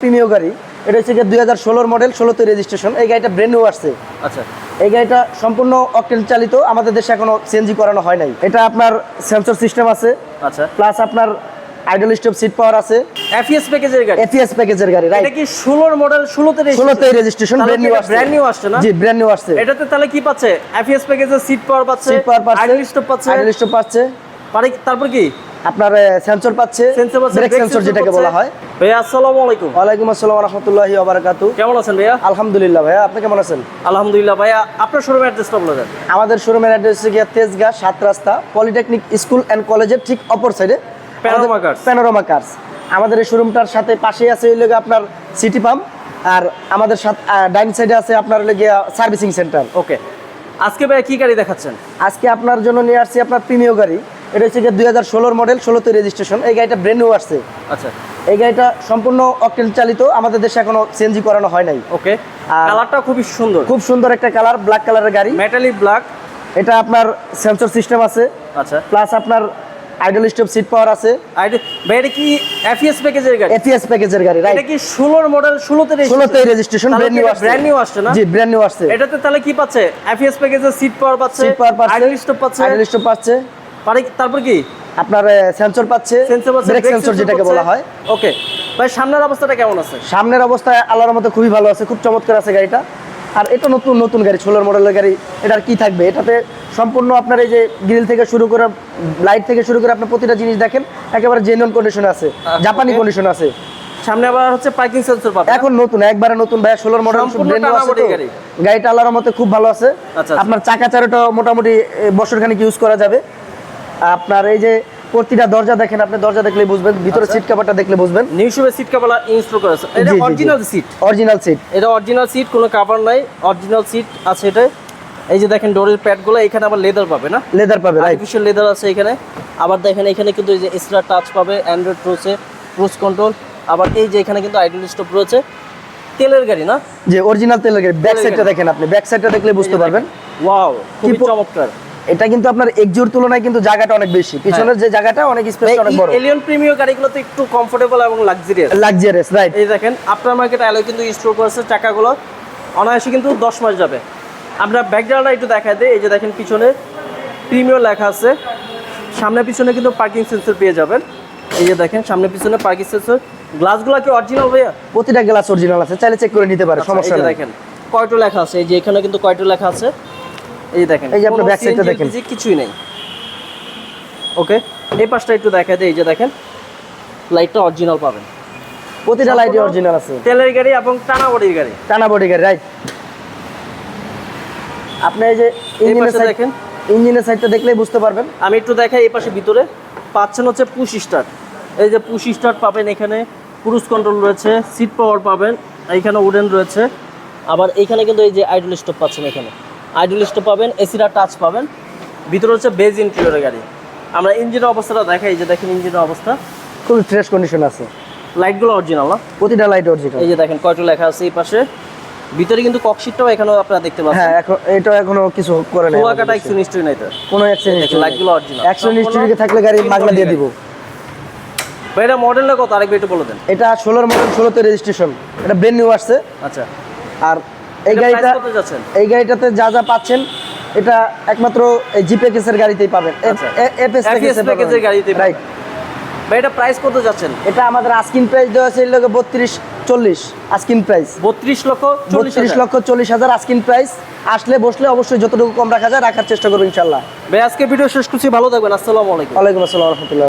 প্রিমিয় গাড়ি। এটা হচ্ছে দুই হাজার ষোলোর মডেল ষোলোতে রেজিস্ট্রেশন এই গাড়িটা ব্র্যান্ড নিউ আসছে। আচ্ছা। এই গাড়িটা সম্পূর্ণ অকটেন চালিত। আমাদের দেশে এখনও সিএনজি করানো হয় নাই। এটা আপনার সেন্সর সিস্টেম আছে। আচ্ছা। প্লাস আপনার আইডল স্টপ সিট পাওয়ার আছে। এফএস প্যাকেজের গাড়ি? এফিএস প্যাকেজের গাড়ি এটা কি 16 মডেল 16 তে ষোলোতে রেজিস্ট্রেশন ব্র্যান্ড নিউ আসছে। ব্র্যান্ড নিউ আসছে না? জি ব্র্যান্ড নিউ আসছে। এটাতে তাহলে কি পাচ্ছে? এফএস প্যাকেজের সিট পাওয়ার পাচ্ছে সিট পাওয়ার পাচ্ছে আইডল স্টপ পাচ্ছে। আইডল স্টপ পাচ্ছে। তারপর কি? আপনার সেন্সর পাচ্ছে ব্রেক সেন্সর যেটাকে বলা হয়। ভাইয়া আসসালামু আলাইকুম। ওয়ালাইকুম আসসালাম রহমতুল্লাহি ওবারাকাতু কেমন আছেন ভাইয়া? আলহামদুলিল্লাহ ভাইয়া আপনি কেমন আছেন? আলহামদুলিল্লাহ ভাইয়া আপনার শোরুমের অ্যাড্রেসটা বলে দেন। আমাদের শোরুমের অ্যাড্রেস হচ্ছে গিয়ে তেজগাঁ সাত রাস্তা পলিটেকনিক স্কুল অ্যান্ড কলেজের ঠিক অপর সাইডে Panorama Cars। প্যানোরামা কার্স আমাদের এই শোরুমটার সাথে পাশেই আছে হইলে আপনার সিটি পাম্প আর আমাদের সাথে ডাইন সাইডে আছে আপনার হইলে গিয়ে সার্ভিসিং সেন্টার ওকে আজকে ভাইয়া কি গাড়ি দেখাচ্ছেন? আজকে আপনার জন্য নিয়ে আসছি আপনার প্রিমিয় গাড়ি। এটা হচ্ছে গিয়ে দুই হাজার ষোলোর মডেল ষোলোতে রেজিস্ট্রেশন এই গাড়িটা ব্র্যান্ড নিউ আসছে। আচ্ছা। এই গাড়িটা সম্পূর্ণ অকটেন চালিত আমাদের দেশে এখনও সিএনজি করানো হয় নাই। ওকে আর- কালারটা খুবই সুন্দর। খুব সুন্দর একটা কালার ব্ল্যাক কালারের গাড়ি। মেটালিক ব্ল্যাক এটা আপনার সেন্সর সিস্টেম আছে। আচ্ছা। প্লাস আপনার আইডল স্টপ সিট পাওয়ার আছে। ভাই এটা কি এফএস প্যাকেজের গাড়ি? এফিএস প্যাকেজের গাড়ি রাইট এটা কি 16 মডেল 16 তে ষোলোতে রেজিস্ট্রেশন ব্র্যান্ড নিউ আসছে। ব্র্যান্ড নিউ আসছে না? জি ব্র্যান্ড নিউ আসছে। এটাতে তাহলে কি পাচ্ছে? এফএস প্যাকেজের সিট পাওয়ার পাচ্ছে সিট পাওয়ার পাচ্ছে। আইডল স্টপ পাচ্ছে। আইডল স্টপ পাচ্ছে। তারপর কি? আপনার সেন্সর পাচ্ছে সেন্সর ব্রেক সেন্সর যেটাকে বলা হয়। ওকে ভাই সামনের অবস্থাটা কেমন আছে? সামনের অবস্থা আল্লাহর মতো খুবই ভালো আছে খুব চমৎকার আছে গাড়িটা। আর এটা নতুন নতুন গাড়ি ষোলোর মডেলের গাড়ি এটার কি থাকবে? এটাতে সম্পূর্ণ আপনার এই যে গ্রিল থেকে শুরু করে লাইট থেকে শুরু করে আপনার প্রতিটা জিনিস দেখেন একেবারে জেনুইন কন্ডিশন আছে জাপানি কন্ডিশন আছে। সামনে আবার হচ্ছে পার্কিং সেন্সর পাবে এখন নতুন একবারে নতুন ভাই ষোলোর মডেল সম্পূর্ণ টানাবডি গাড়ি। গাড়িটা আল্লাহর মতে খুব ভালো আছে। আচ্ছা। আপনার চাকা চারোটা মোটামুটি বছর খানিক ইউজ করা যাবে। আপনার এই যে প্রতিটা দরজা দেখেন আপনি দরজা দেখলে বুঝবেন ভিতরে আচ্ছা। সিট কাভারটা দেখলে বুঝবেন। নিউ শুভে সিট কভার ইনস্টল করেছে এটা অরিজিনাল সিট অরিজিনাল সিট এটা অরিজিনাল সিট কোনো কাভার নাই অরিজিনাল সিট আছে এটা। এই যে দেখেন ডোরের প্যাডগুলো এখানে আবার লেদার পাবে না? লেদার পাবে রাইট আর্টিফিশিয়াল লেদার আছে এখানে। আবার দেখেন এখানে কিন্তু এই যে এক্সট্রা টাচ পাবে অ্যান্ড্রয়েড রয়েছে ক্রুজ কন্ট্রোল আবার এই যে এখানে কিন্তু আইডল স্টপ রয়েছে। তেলের গাড়ি না? যে অরিজিনাল তেলের গাড়ি। ব্যাক সাইডটা দেখেন আপনি। ব্যাক সাইডটা দেখলে বুঝতে পারবেন। ওয়াও প- চমৎকার। এটা কিন্তু আপনার এক্সিওর তুলনায় কিন্তু জায়গাটা অনেক বেশি। পিছনের যে জায়গাটা অনেক স্পেস অনেক বড়। এলিয়ন প্রিমিয়ার গাড়িগুলোতে একটু কমফোর্টেবল এবং লাক্সারিয়াস লাক্সারিয়াস রাইট এই দেখেন আফটার মার্কেট অ্যালয় কিন্তু স্টোর করেছে চাকাগুলো। অনায়াসে কিন্তু দশ মাস যাবে। আমরা ব্যাকগ্রাউন্ডটা একটু দেখা দেয় এই যে দেখেন পিছনে প্রিমিয়ার লেখা আছে। সামনে পিছনে কিন্তু পার্কিং সেন্সর পেয়ে যাবেন। এই যে দেখেন সামনে পিছনে পার্কিং সেন্সর গ্লাসগুলো কি অরিজিনাল ভাইয়া? প্রতিটা গ্লাস অরিজিনাল আছে। চাইলে চেক করে নিতে পারে আচ্ছা, সমস্যা নেই। দেখেন কয়টো লেখা আছে? এই যে এখানে কিন্তু কয়টো লেখা আছে? এই দেখেন এই যে আপনার কোনো back side টা CNG, দেখেন। কিছুই নেই। ওকে এই পাশটা একটু দেখা দেয় এই যে দেখেন লাইটটা অরিজিনাল পাবেন। প্রতিটা লাইটই অরিজিনাল আছে। তেলের গাড়ি এবং টানা বডির গাড়ি। টানা বডি গাড়ি রাইট আপনি এই যে ইঞ্জিনের সাইড দেখেন। ইঞ্জিনের সাইডটা দেখলেই বুঝতে পারবেন। আমি একটু দেখাই এই পাশে ভিতরে। পাচ্ছেন হচ্ছে পুশ স্টার্ট এই যে পুশ স্টার্ট পাবেন এখানে। ক্রুজ কন্ট্রোল রয়েছে সিট পাওয়ার পাবেন এইখানে উডেন রয়েছে। আবার এখানে কিন্তু এই যে আইডল স্টপ পাচ্ছেন এখানে। আইডল স্টপ পাবেন এসিরা টাচ পাবেন। ভিতরে হচ্ছে বেজ ইন্টেরিয়রের গাড়ি। আমরা ইঞ্জিনের অবস্থাটা দেখাই যে দেখেন ইঞ্জিনের অবস্থা। খুবই ফ্রেশ কন্ডিশন আছে। লাইটগুলো অরিজিনাল না? প্রতিটা লাইট অরিজিনাল এই যে দেখেন কয়টা লেখা আছে এই পাশে। ভিতরে কিন্তু ককশিটটাও এখানেও আপনারা দেখতে পাচ্ছেন। হ্যাঁ এখন এটা এখনও কিছু করে নাই আমাদের কাটা দেশে। এক্সিন নাই তো কোনো অ্যাক্সিডেন্ট লাইটগুলো। অ্যাক্সিডেন্ট সম্পূর্ণ হিস্ট্রি থাকলে গাড়ি মাগনা দিয়ে দিব। ভাই এটা মডেলটা কত? আরেকবার একটু বলে দেন। এটা ষোলোর মডেল ষোলোতে রেজিস্ট্রেশন এটা ব্রেন নিউ আসছে। আচ্ছা। আর এই গাড়িটা এই গাড়িটাতে যা যা পাচ্ছেন এটা একমাত্র এই গাড়িতেই পাবেন। আচ্ছা। এফএস প্যাকেজের গাড়িতেই রাইট ভাই এটা প্রাইস কত যাচ্ছেন? এটা আমাদের আস্কিন প্রাইস দেওয়া আছে এর লগে বত্রিশ চল্লিশ আস্কিন প্রাইস বত্রিশ লক্ষ চল্লিশ বত্রিশ লক্ষ চল্লিশ হাজার আস্কিন প্রাইস আসলে বসলে অবশ্যই যতটুকু কম রাখা যায় রাখার চেষ্টা করব ইনশাল্লাহ ভাই আজকে ভিডিও শেষ করছি ভালো থাকবেন আসসালামু আলাইকুম। ওয়ালাইকুম আসসালাম রহমতুল্লাহ।